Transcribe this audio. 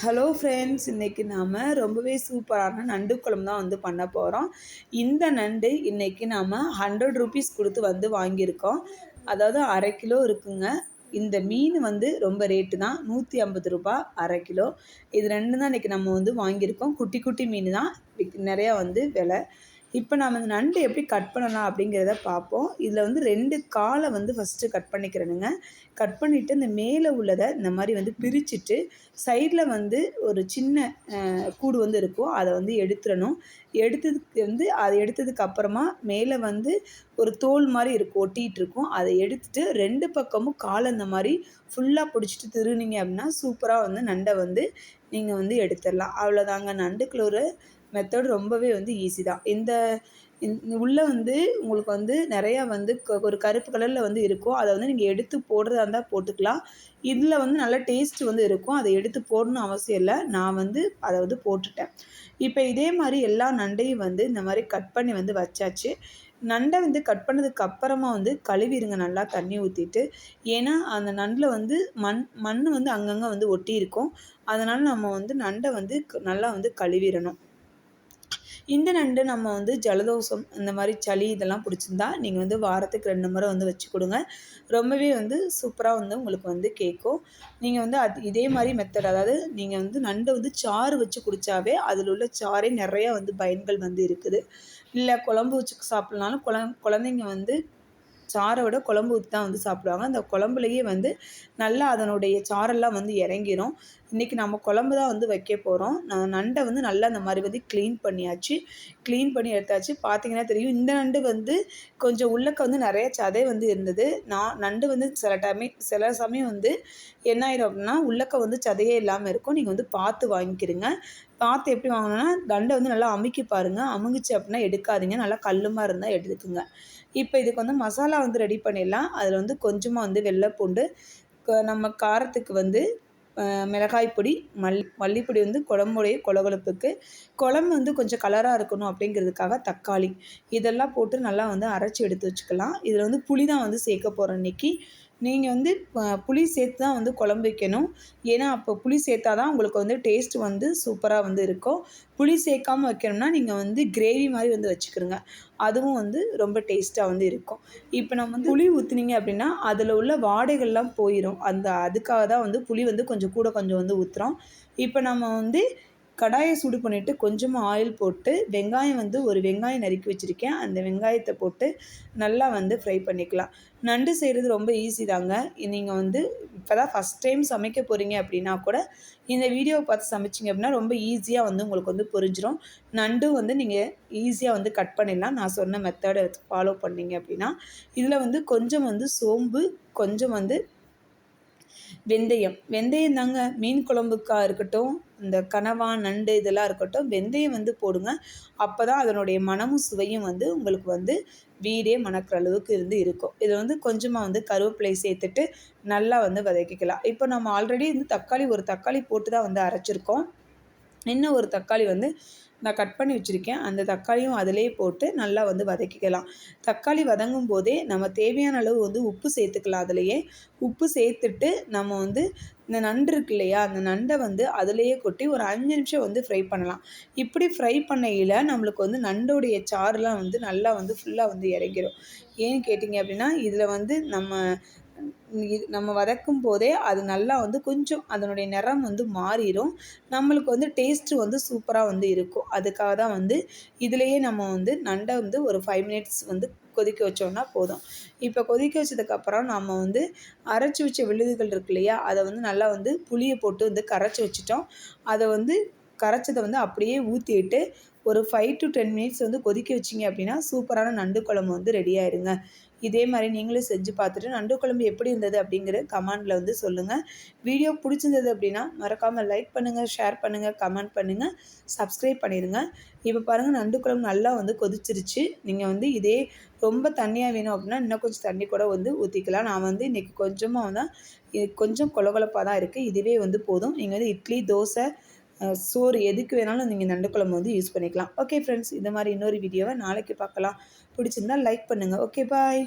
Hello friends இன்றைக்கி நாம் ரொம்பவே சூப்பரான நண்டு குழம்பு தான் வந்து பண்ண போகிறோம் இந்த நண்டு இன்றைக்கி நாம் ஹண்ட்ரட் ருபீஸ் கொடுத்து வந்து வாங்கியிருக்கோம். அதாவது அரை கிலோ இருக்குங்க. இந்த மீன் வந்து ரொம்ப ரேட்டு தான். நூற்றி ஐம்பது ரூபா அரை கிலோ. இது ரெண்டு தான் இன்றைக்கி நம்ம வந்து வாங்கியிருக்கோம். குட்டி குட்டி மீன் தான் நிறையா வந்து விலை. இப்போ நாம் இந்த நண்டு எப்படி கட் பண்ணலாம் அப்படிங்கிறத பார்ப்போம். இதில் வந்து ரெண்டு காலை வந்து ஃபஸ்ட்டு கட் பண்ணிக்கிறேனுங்க. கட் பண்ணிவிட்டு இந்த மேலே உள்ளதை இந்த மாதிரி வந்து பிரிச்சுட்டு சைடில் வந்து ஒரு சின்ன கூடு வந்து இருக்கும் அதை வந்து எடுத்துடணும். எடுத்ததுக்கு வந்து அதை எடுத்ததுக்கு அப்புறமா மேலே வந்து ஒரு தோல் மாதிரி இருக்கும் ஒட்டிகிட்டு இருக்கும். அதை எடுத்துட்டு ரெண்டு பக்கமும் காலை இந்த மாதிரி ஃபுல்லாக பிடிச்சிட்டு திருநீங்க அப்படின்னா சூப்பராக வந்து நண்டை வந்து நீங்கள் வந்து எடுத்துடலாம் அவ்வளோதாங்க நண்டுக்குள்ள ஒரு மெத்தட் ரொம்பவே வந்து ஈஸி தான். இந்த உள்ளே வந்து உங்களுக்கு வந்து நிறையா வந்து ஒரு கருப்பு கலரில் வந்து இருக்கும். அதை வந்து நீங்கள் எடுத்து போடுறதா இருந்தால் போட்டுக்கலாம். இதில் வந்து நல்ல டேஸ்ட் வந்து இருக்கும். அதை எடுத்து போடணும் அவசியம் இல்லை. நான் வந்து அதை வந்து போட்டுட்டேன். இப்போ இதே மாதிரி எல்லா நண்டையும் வந்து இந்த மாதிரி கட் பண்ணி வந்து வச்சாச்சு. நண்டை வந்து கட் பண்ணதுக்கு அப்புறமா வந்து கழுவிடுங்க. நல்லா தண்ணி ஊற்றிட்டு ஏன்னா அந்த நண்டில் வந்து மண் மண் வந்து அங்கங்கே வந்து ஒட்டி இருக்கும் அதனால் நம்ம வந்து நண்டை வந்து நல்லா வந்து கழுவிடணும். இந்த நண்டு நம்ம வந்து ஜலதோஷம் இந்த மாதிரி சளி இதெல்லாம் பிடிச்சிருந்தா நீங்கள் வந்து வாரத்துக்கு ரெண்டு முறை வந்து வச்சு கொடுங்க. ரொம்பவே வந்து சூப்பராக வந்து உங்களுக்கு வந்து கேட்கும். நீங்கள் வந்து அது இதே மாதிரி மெத்தட் அதாவது நீங்கள் வந்து நண்டை வந்து சாறு வச்சு குடித்தாவே அதில் உள்ள சாறே நிறையா வந்து பயன்கள் வந்து இருக்குது. இல்லை குழம்பு வச்சு சாப்பிட்னாலும் குழ குழந்தைங்க வந்து சாரை விட குழம்பு ஊற்றி தான் வந்து சாப்பிடுவாங்க. அந்த குழம்புலையே வந்து நல்லா அதனுடைய சாரெல்லாம் வந்து இறங்கிரும். இன்றைக்கி நம்ம குழம்பு தான் வந்து வைக்க போகிறோம் நான் நண்டை வந்து நல்லா அந்த மாதிரி வந்து க்ளீன் பண்ணியாச்சு. க்ளீன் பண்ணி எடுத்தாச்சு. பார்த்தீங்கன்னா தெரியும். இந்த நண்டு வந்து கொஞ்சம் உள்ளக்க வந்து நிறைய சதை வந்து இருந்தது. நான் நண்டு வந்து சில டைமே சில சமயம் வந்து என்ன ஆயிரும் அப்படின்னா உள்ளக்க வந்து சதையே இல்லாமல் இருக்கும். நீங்கள் வந்து பார்த்து வாங்கிக்கிறீங்க பார்த்து எப்படி வாங்கணும்னா தண்டை வந்து நல்லா அமுக்கி பாருங்கள் அமுங்கிச்சு அப்படின்னா எடுக்காதீங்க. நல்லா கல்லுமாக இருந்தால் எடுத்துக்குங்க. இப்போ இதுக்கு வந்து மசாலா வந்து ரெடி பண்ணிடலாம். அதில் வந்து கொஞ்சமாக வந்து வெள்ளை பூண்டு நம்ம காரத்துக்கு வந்து மிளகாய் பொடி மல் மல்லிப்பொடி வந்து குழம்புடைய கொலகொலப்புக்கு. குழம்பு வந்து கொஞ்சம் கலராக இருக்கணும் அப்படிங்கிறதுக்காக தக்காளி. இதெல்லாம் போட்டு நல்லா வந்து அரைச்சி எடுத்து வச்சுக்கலாம். இதில் வந்து புளி தான் வந்து சேர்க்க போகிறோம் இன்றைக்கி நீங்கள் வந்து புளி சேர்த்து தான் வந்து குழம்பு வைக்கணும். ஏன்னா அப்போ புளி சேர்த்தா தான் உங்களுக்கு வந்து டேஸ்ட் வந்து சூப்பராக வந்து இருக்கும். புளி சேர்க்காமல் வைக்கணும்னா நீங்கள் வந்து கிரேவி மாதிரி வந்து வச்சுக்கிறோங்க அதுவும் வந்து ரொம்ப டேஸ்ட்டாக வந்து இருக்கும். இப்போ நம்ம வந்து புளி ஊற்றுனீங்க அப்படின்னா அதில் உள்ள வாடைகள்லாம் போயிடும் அந்த அதுக்காக தான் வந்து புளி வந்து கொஞ்சம் கூட கொஞ்சம் வந்து ஊற்றுறோம் இப்போ நம்ம வந்து கடாயை சூடு பண்ணிவிட்டு கொஞ்சமாக ஆயில் போட்டு வெங்காயம் வந்து ஒரு வெங்காயம் நறுக்கி வச்சுருக்கேன். அந்த வெங்காயத்தை போட்டு நல்லா வந்து ஃப்ரை பண்ணிக்கலாம். நண்டு செய்கிறது ரொம்ப ஈஸி தாங்க. நீங்கள் வந்து இப்போ தான் ஃபஸ்ட் டைம் சமைக்க போகிறீங்க அப்படின்னா கூட இந்த வீடியோவை பார்த்து சமைச்சிங்க அப்படின்னா ரொம்ப ஈஸியாக வந்து உங்களுக்கு வந்து புரிஞ்சிடும் நண்டும் வந்து நீங்கள் ஈஸியாக வந்து கட் பண்ணிடலாம். நான் சொன்ன மெத்தடை ஃபாலோ பண்ணிங்க அப்படின்னா இதில் வந்து கொஞ்சம் வந்து சோம்பு கொஞ்சம் வந்து வெந்தயம். வெந்தயம் தாங்க மீன் குழம்புக்காக இருக்கட்டும் இந்த கனவா நண்டு இதெல்லாம் இருக்கட்டும் வெந்தயம் வந்து போடுங்க. அப்போ தான் அதனுடைய மனமும் சுவையும் வந்து உங்களுக்கு வந்து வீடே மணக்கிற அளவுக்கு இருந்து இருக்கும். இதை வந்து கொஞ்சமாக வந்து கருவேப்பிலை சேர்த்துட்டு நல்லா வந்து வதக்கிக்கலாம். இப்போ நம்ம ஆல்ரெடி வந்து தக்காளி ஒரு தக்காளி போட்டு தான் வந்து அரைச்சிருக்கோம். இன்னும் ஒரு தக்காளி வந்து நான் கட் பண்ணி வச்சுருக்கேன். அந்த தக்காளியும் அதிலே போட்டு நல்லா வந்து வதக்கிக்கலாம். தக்காளி வதங்கும் போதே நம்ம தேவையான அளவு வந்து உப்பு சேர்த்துக்கலாம் அதிலையே. உப்பு சேர்த்துட்டு நம்ம வந்து இந்த நண்டு இருக்கு இல்லையா அந்த நண்டை வந்து அதிலேயே கொட்டி ஒரு அஞ்சு நிமிஷம் வந்து ஃப்ரை பண்ணலாம். இப்படி ஃப்ரை பண்ணையில் நம்மளுக்கு வந்து நண்டோடைய சாறுலாம் வந்து நல்லா வந்து ஃபுல்லாக வந்து இறங்கிடும் ஏன்னு கேட்டிங்க அப்படின்னா இதில் வந்து நம்ம இது நம்ம வதக்கும் போதே அது நல்லா வந்து கொஞ்சம் அதனுடைய நிறம் வந்து மாறிடும் நம்மளுக்கு வந்து டேஸ்ட்டு வந்து சூப்பராக வந்து இருக்கும். அதுக்காக தான் வந்து இதுலேயே நம்ம வந்து நண்டை வந்து ஒரு ஃபைவ் மினிட்ஸ் வந்து கொதிக்க வச்சோம்னா போதும். இப்போ கொதிக்க வச்சதுக்கப்புறம் நம்ம வந்து அரைச்சி வச்ச விழுதுகள் இருக்கு இல்லையா? அதை வந்து நல்லா வந்து புளியை போட்டு வந்து கரைச்சி வச்சிட்டோம். அதை வந்து கரைச்சதை வந்து அப்படியே ஊற்றிட்டு ஒரு ஃபைவ் டு டென் மினிட்ஸ் வந்து கொதிக்க வச்சிங்க அப்படின்னா சூப்பரான நண்டு குழம்பு வந்து ரெடி ஆயிருங்க. இதே மாதிரி நீங்களும் செஞ்சு பார்த்துட்டு நண்டு குழம்பு எப்படி இருந்தது அப்படிங்கிற கமெண்டில் வந்து சொல்லுங்கள் வீடியோ பிடிச்சிருந்தது அப்படின்னா மறக்காமல் லைக் பண்ணுங்கள் ஷேர் பண்ணுங்கள் கமெண்ட் பண்ணுங்கள் சப்ஸ்கிரைப் பண்ணிடுங்க. இப்போ பாருங்கள் நண்டு குழம்பு நல்லா வந்து கொதிச்சிருச்சு. நீங்கள் வந்து இதே ரொம்ப தண்ணியாக வேணும் அப்படின்னா இன்னும் கொஞ்சம் தண்ணி கூட வந்து ஊற்றிக்கலாம் நான் வந்து இன்றைக்கி கொஞ்சமாக தான் இது கொஞ்சம் கொலகொலப்பாக தான் இருக்குது இதுவே வந்து போதும். நீங்கள் வந்து இட்லி தோசை சோறு எதுக்கு வேணாலும் நீங்கள் நண்டு குழம்பு வந்து யூஸ் பண்ணிக்கலாம். ஓகே ஃப்ரெண்ட்ஸ் இந்த மாதிரி இன்னொரு வீடியோவை நாளைக்கு பார்க்கலாம். பிடிச்சிருந்தா லைக் பண்ணுங்கள் ஓகே பாய்